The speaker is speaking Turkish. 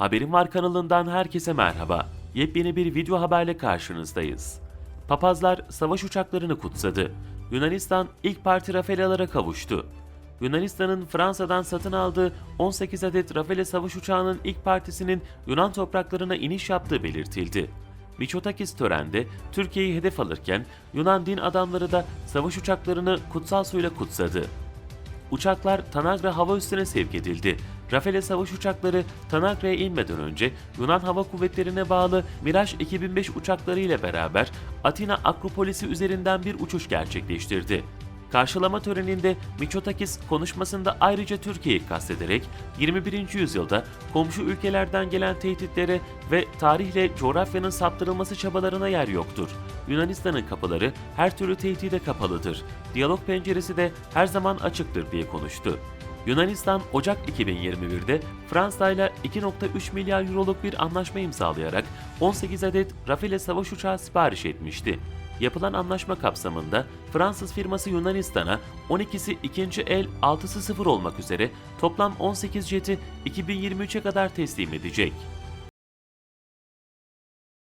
Haberim Var kanalından herkese merhaba. Yepyeni bir video haberle karşınızdayız. Papazlar savaş uçaklarını kutsadı. Yunanistan ilk parti Rafale'lara kavuştu. Yunanistan'ın Fransa'dan satın aldığı 18 adet Rafale savaş uçağının ilk partisinin Yunan topraklarına iniş yaptığı belirtildi. Miçotakis törende Türkiye'yi hedef alırken Yunan din adamları da savaş uçaklarını kutsal suyla kutsadı. Uçaklar Tanagra hava üssüne sevk edildi. Rafale savaş uçakları Tanagra'ya inmeden önce Yunan Hava Kuvvetleri'ne bağlı Mirage 2005 uçakları ile beraber Atina Akropolisi üzerinden bir uçuş gerçekleştirdi. Karşılama töreninde Miçotakis konuşmasında ayrıca Türkiye'yi kastederek 21. yüzyılda komşu ülkelerden gelen tehditlere ve tarihle coğrafyanın saptırılması çabalarına yer yoktur. Yunanistan'ın kapıları her türlü tehdide kapalıdır. Diyalog penceresi de her zaman açıktır diye konuştu. Yunanistan Ocak 2021'de Fransa ile 2.3 milyar euroluk bir anlaşma imzalayarak 18 adet Rafale savaş uçağı sipariş etmişti. Yapılan anlaşma kapsamında Fransız firması Yunanistan'a 12'si ikinci el 6'sı 0 olmak üzere toplam 18 jeti 2023'e kadar teslim edecek.